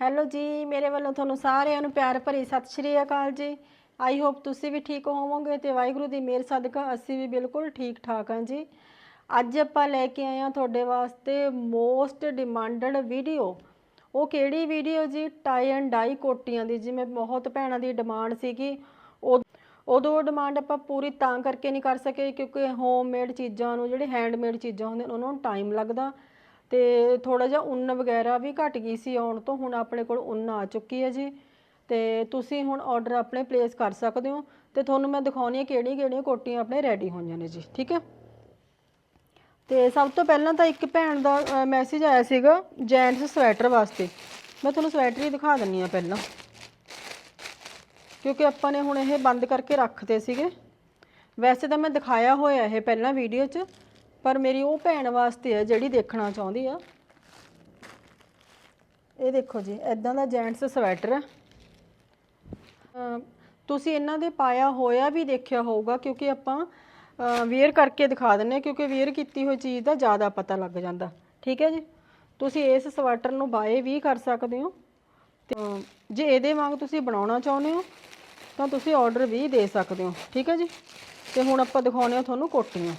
Hello ਜੀ, ਮੇਰੇ ਵੱਲੋਂ ਤੁਹਾਨੂੰ ਸਾਰਿਆਂ ਨੂੰ ਪਿਆਰ ਭਰੀ ਸਤਿ ਸ਼੍ਰੀ ਅਕਾਲ ਜੀ। ਆਈ ਹੋਪ ਤੁਸੀਂ ਵੀ ਠੀਕ ਹੋਵੋਗੇ ਤੇ ਵਾਹਿਗੁਰੂ ਦੀ ਮਿਹਰ, ਸਦਕਾ ਅਸੀਂ ਵੀ ਬਿਲਕੁਲ ਠੀਕ ਠਾਕ ਹਾਂ ਜੀ। ਅੱਜ ਆਪਾਂ ਲੈ ਕੇ ਆਏ ਹਾਂ ਤੁਹਾਡੇ ਵਾਸਤੇ ਮੋਸਟ ਡਿਮਾਂਡਡ ਵੀਡੀਓ ਉਹ ਕਿਹੜੀ ਵੀਡੀਓ ਜੀ? ਟਾਈ ਐਂਡ ਡਾਈ ਕੋਟੀਆਂ ਦੀ। ਜਿਵੇਂ ਬਹੁਤ ਭੈਣਾਂ ਦੀ ਡਿਮਾਂਡ ਸੀਗੀ, ਉਹ ਉਦੋਂ ਡਿਮਾਂਡ ਆਪਾਂ ਪੂਰੀ ਤਾਂ ਕਰਕੇ ਨਹੀਂ ਕਰ ਸਕੇ, ਕਿਉਂਕਿ ਹੋਮਮੇਡ ਚੀਜ਼ਾਂ ਨੂੰ, ਜਿਹੜੇ ਹੈਂਡਮੇਡ ਚੀਜ਼ਾਂ ਹੁੰਦੀਆਂ ਉਹਨਾਂ ਨੂੰ ਟਾਈਮ ਲੱਗਦਾ। ਤੇ ਥੋੜਾ ਜਿਹਾ ਉੱਨ ਵਗੈਰਾ ਵੀ ਘਟ ਗਈ ਸੀ ਆਉਣ ਤੋਂ, ਹੁਣ ਆਪਣੇ ਕੋਲ ਉੱਨ ਆ ਚੁੱਕੀ ਹੈ ਜੀ। ਤੇ ਤੁਸੀਂ ਹੁਣ ਆਰਡਰ ਆਪਣੇ ਪਲੇਸ ਕਰ ਸਕਦੇ ਹੋ ਤੇ ਤੁਹਾਨੂੰ ਮੈਂ ਦਿਖਾਉਣੀ ਹੈ ਕਿਹੜੀਆਂ ਕਿਹੜੀਆਂ ਕੋਟੀਆਂ ਆਪਣੇ ਰੈਡੀ ਹੋਈਆਂ ਨੇ ਜੀ, ਠੀਕ ਹੈ? ਤੇ ਸਭ ਤੋਂ ਪਹਿਲਾਂ ਤਾਂ ਇੱਕ ਭੈਣ ਦਾ ਮੈਸੇਜ ਆਇਆ ਸੀਗਾ ਜੈਂਟਸ ਸਵੈਟਰ ਵਾਸਤੇ। ਮੈਂ ਤੁਹਾਨੂੰ ਸਵੈਟਰ ਹੀ ਦਿਖਾ ਦਿੰਨੀ ਆ ਪਹਿਲਾਂ। ਕਿਉਂਕਿ ਆਪਾਂ ਨੇ ਹੁਣ ਇਹ ਬੰਦ ਕਰਕੇ ਰੱਖਦੇ ਸੀਗੇ। ਵੈਸੇ ਤਾਂ ਮੈਂ ਦਿਖਾਇਆ ਹੋਇਆ ਇਹ ਪਹਿਲਾਂ ਵੀਡੀਓ 'ਚ ਪਰ ਮੇਰੀ ਉਹ ਭੈਣ ਵਾਸਤੇ ਹੈ ਜਿਹੜੀ ਦੇਖਣਾ ਚਾਹੁੰਦੀ ਆ। ਇਹ ਦੇਖੋ ਜੀ ਐਦਾਂ ਦਾ ਜੈਂਟਸ ਸਵੈਟਰ ਹੈ ਅਮ, ਤੁਸੀਂ ਇਹਨਾਂ ਦੇ ਪਾਇਆ ਹੋਇਆ ਵੀ ਦੇਖਿਆ ਹੋਊਗਾ, ਕਿਉਂਕਿ ਆਪਾਂ ਵੇਅਰ ਕਰਕੇ ਦਿਖਾ ਦਿੰਨੇ ਹਾਂ ਕਿਉਂਕਿ ਵੇਅਰ ਕੀਤੀ ਹੋਈ ਚੀਜ਼ ਦਾ ਜ਼ਿਆਦਾ ਪਤਾ ਲੱਗ ਜਾਂਦਾ। ਠੀਕ ਹੈ ਜੀ? ਤੁਸੀਂ ਇਸ ਸਵੈਟਰ ਨੂੰ ਬਾਏ ਵੀ ਕਰ ਸਕਦੇ ਹੋ। ਤੇ ਜੇ ਇਹਦੇ ਵਾਂਗ ਤੁਸੀਂ ਬਣਾਉਣਾ ਚਾਹੁੰਦੇ ਹੋ, ਤਾਂ ਤੁਸੀਂ ਆਰਡਰ ਵੀ ਦੇ ਸਕਦੇ ਹੋ। ਠੀਕ ਹੈ ਜੀ? ਤੇ ਹੁਣ ਆਪਾਂ ਦਿਖਾਉਣੇ ਆ ਤੁਹਾਨੂੰ ਕੋਟੀਆਂ।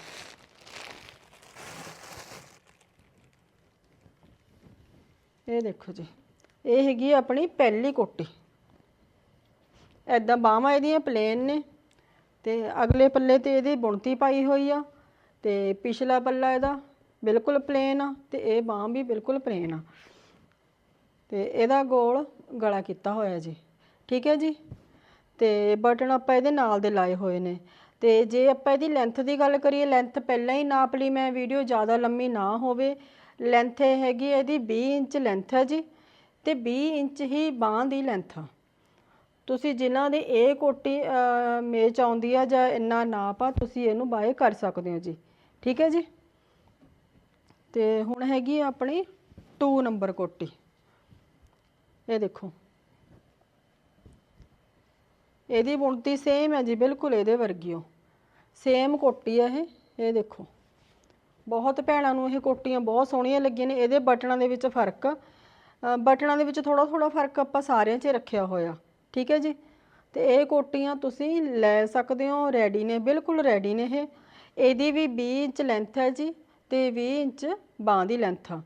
ਇਹ ਦੇਖੋ ਜੀ, ਇਹ ਹੈਗੀ ਆਪਣੀ ਪਹਿਲੀ ਕੋਟੀ। ਐਦਾਂ ਬਾਹਾਂ ਇਹਦੀਆਂ ਪਲੇਨ ਨੇ ਤੇ ਅਗਲੇ ਪੱਲੇ ਤੇ ਇਹਦੀ ਬੁਣਤੀ ਪਾਈ ਹੋਈ ਆ ਤੇ ਪਿਛਲਾ ਪੱਲਾ ਇਹਦਾ ਬਿਲਕੁਲ ਪਲੇਨ ਆ ਤੇ ਇਹ ਬਾਹਾਂ ਵੀ ਬਿਲਕੁਲ ਪਲੇਨ ਆ। ਤੇ ਇਹਦਾ ਗੋਲ ਗਲਾ ਕੀਤਾ ਹੋਇਆ ਜੀ, ਠੀਕ ਹੈ ਜੀ? ਤੇ ਬਟਨ ਆਪਾਂ ਇਹਦੇ ਨਾਲ ਦੇ ਲਾਏ ਹੋਏ ਨੇ। ਤੇ ਜੇ ਆਪਾਂ ਇਹਦੀ ਲੈਂਥ ਦੀ ਗੱਲ ਕਰੀਏ ਲੈਂਥ ਪਹਿਲਾਂ ਹੀ ਨਾਪ ਲਈ ਮੈਂ ਵੀਡੀਓ ਜ਼ਿਆਦਾ ਲੰਮੀ ਨਾ ਹੋਵੇ। ਲੈਂਥ ਇਹ ਹੈਗੀ ਇਹਦੀ 20 ਇੰਚ ਲੈਂਥ ਹੈ ਜੀ ਤੇ 20 ਇੰਚ ਹੀ ਬਾਂਹ ਦੀ ਲੈਂਥ ਆ। ਤੁਸੀਂ ਜਿਨ੍ਹਾਂ ਦੀ ਇਹ ਕੋਟੀ ਅਹ, ਮੇਚ ਆਉਂਦੀ ਆ ਜਾਂ ਇੰਨਾ ਨਾਪ ਆ ਤੁਸੀਂ ਇਹਨੂੰ ਬਾਏ ਕਰ ਸਕਦੇ ਹੋ ਜੀ। ਠੀਕ ਹੈ ਜੀ? ਤੇ ਹੁਣ ਹੈਗੀ ਆਪਣੀ 2 ਨੰਬਰ ਕੋਟੀ। ਇਹ ਦੇਖੋ। ਇਹਦੀ ਬੁਣਤੀ ਸੇਮ ਹੈ ਜੀ ਬਿਲਕੁਲ ਇਹਦੇ ਵਰਗੀ ਹੋ ਸੇਮ ਕੋਟੀ ਹੈ ਇਹ ਇਹ ਦੇਖੋ। ਬਹੁਤ ਭੈਣਾਂ ਨੂੰ ਇਹ ਕੋਟੀਆਂ ਬਹੁਤ ਸੋਹਣੀਆਂ ਲੱਗੀਆਂ ਨੇ, ਇਹਦੇ ਬਟਨਾਂ ਦੇ ਵਿੱਚ ਫ਼ਰਕ ਬਟਨਾਂ ਦੇ ਵਿੱਚ ਥੋੜਾ ਥੋੜਾ ਫ਼ਰਕ ਆਪਾਂ ਸਾਰਿਆਂ 'ਚ ਰੱਖਿਆ ਹੋਇਆ, ਠੀਕ ਹੈ ਜੀ? ਤੇ ਇਹ ਕੋਟੀਆਂ ਤੁਸੀਂ ਲੈ ਸਕਦੇ ਹੋ ਰੈਡੀ ਨੇ, ਬਿਲਕੁਲ ਰੈਡੀ ਨੇ ਇਹ। ਇਹਦੀ ਵੀ 20 ਇੰਚ ਲੈਂਥ ਹੈ ਜੀ ਤੇ 20 ਇੰਚ ਬਾਂਹ ਦੀ ਲੈਂਥ ਆ।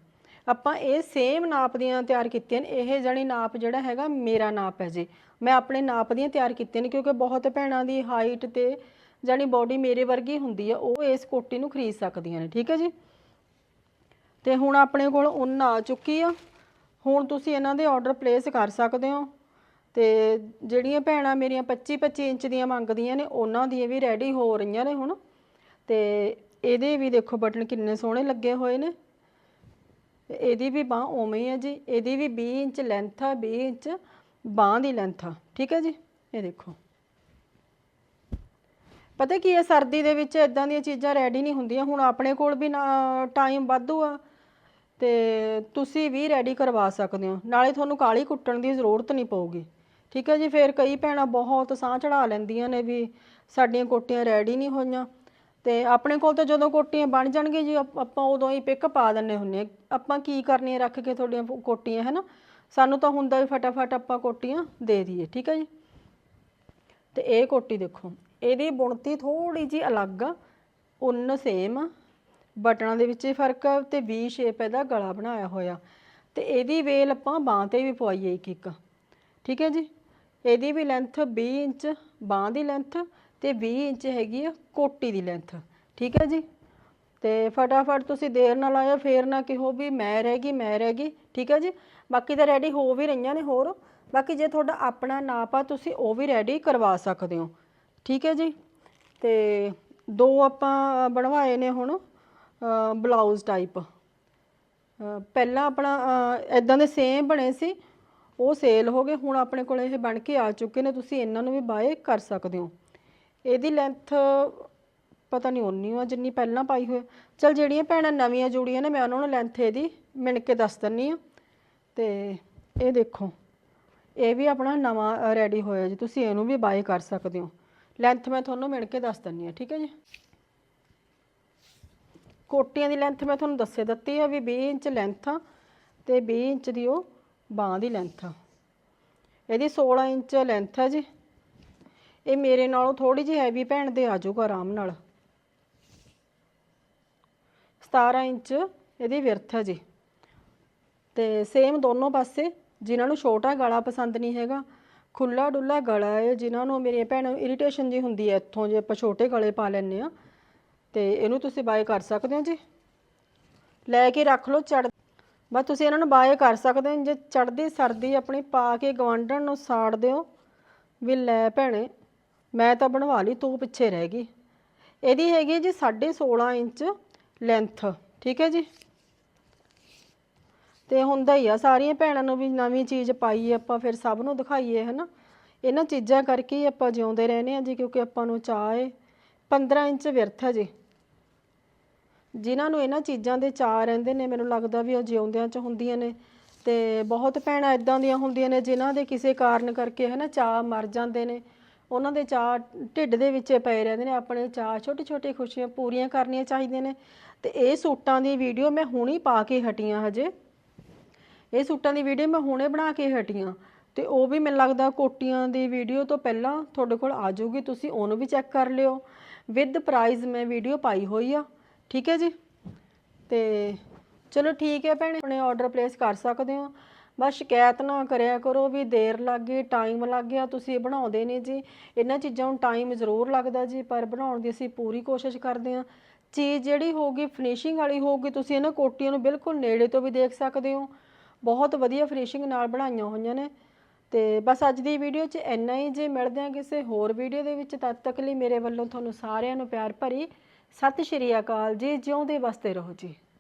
ਆਪਾਂ ਇਹ ਸੇਮ ਨਾਪ ਦੀਆਂ ਤਿਆਰ ਕੀਤੀਆਂ ਨੇ, ਇਹ ਜਾਨੀ ਨਾਪ ਜਿਹੜਾ ਹੈਗਾ ਮੇਰਾ ਨਾਪ ਹੈ ਜੀ। ਮੈਂ ਆਪਣੇ ਨਾਪ ਦੀਆਂ ਤਿਆਰ ਕੀਤੀਆਂ ਨੇ ਕਿਉਂਕਿ ਬਹੁਤ ਭੈਣਾਂ ਦੀ ਹਾਈਟ ਤੇ ਜਾਨੀ ਬਾਡੀ ਮੇਰੇ ਵਰਗੀ ਹੁੰਦੀ ਆ, ਉਹ ਇਸ ਕੋਟੀ ਨੂੰ ਖਰੀਦ ਸਕਦੀਆਂ ਨੇ, ਠੀਕ ਹੈ ਜੀ? ਤੇ ਹੁਣ ਆਪਣੇ ਕੋਲ ਉੱਨ ਆ ਚੁੱਕੀ ਆ। ਹੁਣ ਤੁਸੀਂ ਇਹਨਾਂ ਦੇ ਆਰਡਰ ਪਲੇਸ ਕਰ ਸਕਦੇ ਹੋ ਤੇ ਜਿਹੜੀਆਂ ਭੈਣਾਂ ਮੇਰੀਆਂ 25 25 ਇੰਚ ਦੀਆਂ ਮੰਗਦੀਆਂ ਨੇ, ਉਹਨਾਂ ਦੀਆਂ ਵੀ ਰੈਡੀ ਹੋ ਰਹੀਆਂ ਨੇ ਹੁਣ। ਤੇ ਇਹਦੇ ਵੀ ਦੇਖੋ ਬਟਨ ਕਿੰਨੇ ਸੋਹਣੇ ਲੱਗੇ ਹੋਏ ਨੇ। ਇਹਦੀ ਵੀ ਬਾਹ ਉਵੇਂ ਹੀ ਹੈ ਜੀ। ਇਹਦੀ ਵੀ 20 ਇੰਚ ਲੈਂਥ ਆ 20 ਇੰਚ ਬਾਹ ਦੀ ਲੈਂਥ ਆ, ਠੀਕ ਹੈ ਜੀ? ਇਹ ਦੇਖੋ। ਪਤਾ ਕੀ ਹੈ, ਸਰਦੀ ਦੇ ਵਿੱਚ ਇਦਾਂ ਦੀਆਂ ਚੀਜ਼ਾਂ ਰੈਡੀ ਨਹੀਂ ਹੁੰਦੀਆਂ। ਹੁਣ ਆਪਣੇ ਕੋਲ ਵੀ ਟਾਈਮ ਵਾਧੂ ਆ ਤੇ ਤੁਸੀਂ ਵੀ ਰੈਡੀ ਕਰਵਾ ਸਕਦੇ ਹੋ। ਨਾਲੇ ਤੁਹਾਨੂੰ ਕਾਲੀ ਕੁੱਟਣ ਦੀ ਜ਼ਰੂਰਤ ਨਹੀਂ ਪਊਗੀ। ਠੀਕ ਹੈ ਜੀ, ਫਿਰ ਕਈ ਭੈਣਾਂ ਬਹੁਤ ਸਾਹ ਚੜਾ ਲੈਂਦੀਆਂ ਨੇ ਵੀ ਸਾਡੀਆਂ ਕੋਟੀਆਂ ਰੈਡੀ ਨਹੀਂ ਹੋਈਆਂ। ਤੇ ਆਪਣੇ ਕੋਲ ਤਾਂ ਜਦੋਂ ਕੋਟੀਆਂ ਬਣ ਜਾਣਗੀਆਂ ਜੀ, ਆਪਾਂ ਉਦੋਂ ਹੀ ਪਿਕ ਪਾ ਦਿੰਨੇ ਹੁੰਨੇ ਆ ਆਪਾਂ ਕੀ ਕਰਨੀਆਂ ਰੱਖ ਕੇ ਤੁਹਾਡੀਆਂ ਕੋਟੀਆਂ ਹੈ ਨਾ ਸਾਨੂੰ ਤਾਂ ਹੁੰਦਾ ਵੀ ਫਟਾਫਟ ਆਪਾਂ ਕੋਟੀਆਂ ਦੇ ਦਈਏ। ਠੀਕ ਹੈ ਜੀ? ਤੇ ਇਹ ਕੋਟੀ ਦੇਖੋ। ਇਹਦੀ ਬੁਣਤੀ ਥੋੜੀ ਜੀ ਅਲੱਗ ਆ, ਉੱਨ ਸੇਮ ਆ। ਬਟਨਾਂ ਦੇ ਵਿੱਚ ਹੀ ਫ਼ਰਕ ਆ ਤੇ ਵੀ ਸ਼ੇਪ ਇਹਦਾ ਗਲਾ ਬਣਾਇਆ ਹੋਇਆ। ਤੇ ਇਹਦੀ ਵੇਲ ਆਪਾਂ ਬਾਂਹ ਤੇ ਵੀ ਪਵਾਈਏ ਇੱਕ ਇੱਕ। ਠੀਕ ਹੈ ਜੀ? ਇਹਦੀ ਵੀ ਲੈਂਥ 20 ਇੰਚ, ਬਾਂਹ ਦੀ ਲੈਂਥ ਤੇ 20 ਇੰਚ ਹੈਗੀ ਆ ਕੋਟੀ ਦੀ ਲੈਂਥ ਠੀਕ ਹੈ ਜੀ? ਤੇ ਫਟਾਫਟ ਤੁਸੀਂ ਦੇਰ ਨਾਲ ਲਾਇਓ ਫੇਰ ਨਾ ਕਿਹੋ ਵੀ ਮੈਂ ਰਹਿ ਗਈ, ਮੈਂ ਰਹਿ ਗਈ। ਠੀਕ ਹੈ ਜੀ? ਬਾਕੀ ਤਾਂ ਰੈਡੀ ਹੋ ਵੀ ਰਹੀਆਂ ਨੇ ਹੋਰ। ਬਾਕੀ ਜੇ ਤੁਹਾਡਾ ਆਪਣਾ ਨਾਪ ਆ, ਤੁਸੀਂ ਉਹ ਵੀ ਰੈਡੀ ਕਰਵਾ ਸਕਦੇ ਹੋ। ਠੀਕ ਹੈ ਜੀ? ਤੇ ਦੋ ਆਪਾਂ ਬਣਵਾਏ ਨੇ ਹੁਣ ਬਲਾਊਜ਼ ਟਾਈਪ ਪਹਿਲਾਂ ਆਪਣਾ ਇਦਾਂ ਦੇ ਸੇਮ ਬਣੇ ਸੀ। ਉਹ ਸੇਲ ਹੋ ਗਏ, ਹੁਣ ਆਪਣੇ ਕੋਲ ਇਹ ਬਣ ਕੇ ਆ ਚੁੱਕੇ ਨੇ। ਤੁਸੀਂ ਇਹਨਾਂ ਨੂੰ ਵੀ ਬਾਏ ਕਰ ਸਕਦੇ ਹੋ। ਇਹਦੀ ਲੈਂਥ ਪਤਾ ਨਹੀਂ ਉਨੀ ਆ, ਜਿੰਨੀ ਪਹਿਲਾਂ ਪਾਈ ਹੋਈ ਚਲ ਜਿਹੜੀਆਂ ਭੈਣਾਂ ਨਵੀਆਂ ਜੁੜੀਆਂ ਨੇ, ਮੈਂ ਉਹਨਾਂ ਨੂੰ ਲੈਂਥ ਇਹਦੀ ਮਿਣ ਕੇ ਦੱਸ ਦਿੰਨੀ ਆ। ਤੇ ਇਹ ਦੇਖੋ, ਇਹ ਵੀ ਆਪਣਾ ਨਵਾਂ ਰੈਡੀ ਹੋਇਆ ਜੀ। ਤੁਸੀਂ ਇਹਨੂੰ ਵੀ ਬਾਏ ਕਰ ਸਕਦੇ ਹੋ। ਲੈਂਥ ਮੈਂ ਤੁਹਾਨੂੰ ਮਿਣ ਕੇ ਦੱਸ ਦਿੰਨੀ ਆ ਠੀਕ ਹੈ ਜੀ। ਕੋਟੀਆਂ ਦੀ ਲੈਂਥ ਮੈਂ ਤੁਹਾਨੂੰ ਦੱਸੇ ਦਿੱਤੀ ਆ ਵੀ 20 ਇੰਚ ਲੈਂਥ ਆ ਤੇ 20 ਇੰਚ ਦੀ ਉਹ ਬਾਂਹ ਦੀ ਲੈਂਥ ਇਹਦੀ 16 ਇੰਚ ਲੈਂਥ ਹੈ ਜੀ। ਇਹ ਮੇਰੇ ਨਾਲੋਂ ਥੋੜੀ ਜਿਹੀ ਹੈਵੀ ਭੈਣ ਦੇ ਆ ਜਾਊਗਾ ਆਰਾਮ ਨਾਲ। 17 ਇੰਚ ਇਹਦੀ ਵਿਰਥ ਹੈ ਜੀ। ਤੇ ਸੇਮ ਦੋਨੋਂ ਪਾਸੇ, ਜਿਨ੍ਹਾਂ ਨੂੰ ਛੋਟਾ ਗਲਾ ਪਸੰਦ ਨਹੀਂ ਹੈਗਾ ਖੁੱਲਾ ਡੁੱਲਾ ਗਲਾ ਹੈ, ਜਿਨ੍ਹਾਂ ਨੂੰ ਮੇਰੀਆਂ ਭੈਣ ਇਰੀਟੇਸ਼ਨ ਜੀ ਹੁੰਦੀ ਹੈ, ਇੱਥੋਂ ਜੇ ਆਪਾਂ ਛੋਟੇ ਗਲੇ ਪਾ ਲੈਂਦੇ ਆ ਤੇ ਇਹਨੂੰ ਤੁਸੀਂ ਬਾਏ ਕਰ ਸਕਦੇ ਹੋ ਜੀ। ਲੈ ਕੇ ਰੱਖ ਲਓ ਚੜ ਬਸ ਤੁਸੀਂ ਇਹਨਾਂ ਨੂੰ ਬਾਏ ਕਰ ਸਕਦੇ ਹੋ, ਜੇ ਚੜਦੀ ਸਰਦੀ ਆਪਣੀ ਪਾ ਕੇ ਗਵਾਂਢਣ ਨੂੰ ਸਾੜ ਦਿਓ, ਵੀ ਲੈ ਭੈਣੇ, ਮੈਂ ਤਾਂ ਬਣਵਾ ਲਈ, ਤੂੰ ਪਿੱਛੇ ਰਹਿ ਗਈ। ਇਹਦੀ ਹੈਗੀ ਜੀ 16.5 ਇੰਚ ਲੈਂਥ ਠੀਕ ਹੈ ਜੀ? ਤੇ ਹੁੰਦਾ ਹੀ ਆ, ਸਾਰੀਆਂ ਭੈਣਾਂ ਨੂੰ ਵੀ ਨਵੀਂ ਚੀਜ਼ ਪਾਈਏ ਆਪਾਂ ਫਿਰ ਸਭ ਨੂੰ ਦਿਖਾਈਏ, ਹਨਾ? ਇਹਨਾਂ ਚੀਜ਼ਾਂ ਕਰਕੇ ਹੀ ਆਪਾਂ ਜਿਉਂਦੇ ਰਹਿੰਦੇ ਆ ਜੀ, ਕਿਉਂਕਿ ਆਪਾਂ ਨੂੰ ਚਾਹ ਏ। 15 ਇੰਚ ਵਿਰਥ ਹੈ ਜੀ। ਜਿਨ੍ਹਾਂ ਨੂੰ ਇਹਨਾਂ ਚੀਜ਼ਾਂ ਦੇ ਚਾਅ ਰਹਿੰਦੇ ਨੇ, ਮੈਨੂੰ ਲੱਗਦਾ ਵੀ ਉਹ ਜਿਉਂਦਿਆਂ ਚ ਹੁੰਦੀਆਂ ਨੇ। ਤੇ ਬਹੁਤ ਭੈਣਾਂ ਇਦਾਂ ਦੀਆਂ ਹੁੰਦੀਆਂ ਨੇ, ਜਿਨ੍ਹਾਂ ਦੇ ਕਿਸੇ ਕਾਰਨ ਕਰਕੇ, ਹਨਾ, ਚਾਅ ਮਰ ਜਾਂਦੇ ਨੇ। ਉਹਨਾਂ ਦੇ ਚਾਅ ਢਿੱਡ ਦੇ ਵਿੱਚ ਪਏ ਰਹਿੰਦੇ ਨੇ, ਆਪਣੇ ਚਾਅ ਛੋਟੀ ਛੋਟੀ ਖੁਸ਼ੀਆਂ ਪੂਰੀਆਂ ਕਰਨੀਆਂ ਚਾਹੀਦੀਆਂ ਨੇ। ਤੇ ਇਹ ਸੂਟਾਂ ਦੀ ਵੀਡੀਓ ਮੈਂ ਹੁਣੀ ਪਾ ਕੇ ਹਟੀਆਂ ਹਜੇ। ਇਹ ਸੂਟਾਂ ਦੀ ਵੀਡੀਓ ਮੈਂ ਹੁਣੇ ਬਣਾ ਕੇ ਹਟੀਆਂ ਤੇ ਉਹ ਵੀ ਮੈਨੂੰ ਲੱਗਦਾ ਕੋਟੀਆਂ ਦੀ ਵੀਡੀਓ ਤੋਂ ਪਹਿਲਾਂ ਤੁਹਾਡੇ ਕੋਲ ਆ ਜਾਊਗੀ, ਤੁਸੀਂ ਉਹਨੂੰ ਵੀ ਚੈੱਕ ਕਰ ਲਿਓ। ਵਿਦ ਪ੍ਰਾਈਸ ਮੈਂ ਵੀਡੀਓ ਪਾਈ ਹੋਈ ਆ, ਠੀਕ ਹੈ ਜੀ? ਤੇ ਚਲੋ ਠੀਕ ਹੈ ਭੈਣੇ ਆਪਣੇ ਆਰਡਰ ਪਲੇਸ ਕਰ ਸਕਦੇ ਹੋ। ਬਸ ਸ਼ਿਕਾਇਤ ਨਾ ਕਰਿਆ ਕਰੋ ਵੀ ਦੇਰ ਲੱਗ ਗਈ ਟਾਈਮ ਲੱਗ ਗਿਆ, ਤੁਸੀਂ ਇਹ ਬਣਾਉਂਦੇ ਨੇ ਜੀ। ਇਹਨਾਂ ਚੀਜ਼ਾਂ ਨੂੰ ਟਾਈਮ ਜ਼ਰੂਰ ਲੱਗਦਾ ਜੀ, ਪਰ ਬਣਾਉਣ ਦੀ ਅਸੀਂ ਪੂਰੀ ਕੋਸ਼ਿਸ਼ ਕਰਦੇ ਹਾਂ। ਚੀਜ਼ ਜਿਹੜੀ ਹੋਊਗੀ ਫਿਨਿਸ਼ਿੰਗ ਵਾਲੀ ਹੋਊਗੀ, ਤੁਸੀਂ ਇਹਨਾਂ ਕੋਟੀਆਂ ਨੂੰ ਬਿਲਕੁਲ ਨੇੜੇ ਤੋਂ ਵੀ ਦੇਖ ਸਕਦੇ ਹੋ। ਬਹੁਤ ਵਧੀਆ ਫਿਨਿਸ਼ਿੰਗ ਨਾਲ ਬਣਾਈਆਂ ਹੋਈਆਂ ਨੇ। ਤੇ ਬਸ ਅੱਜ ਦੀ ਵੀਡੀਓ 'ਚ ਇੰਨਾ ਹੀ। ਜੇ ਮਿਲਦੇ ਹਾਂ ਕਿਸੇ ਹੋਰ ਵੀਡੀਓ ਦੇ ਵਿੱਚ, ਤਦ ਤੱਕ ਲਈ ਮੇਰੇ ਵੱਲੋਂ ਤੁਹਾਨੂੰ ਸਾਰਿਆਂ ਨੂੰ ਪਿਆਰ ਭਰੀ। ਸਤਿ ਸ਼੍ਰੀ ਅਕਾਲ ਜੀ, ਜਿਉਂਦੇ ਵਸਦੇ ਰਹੋ ਜੀ।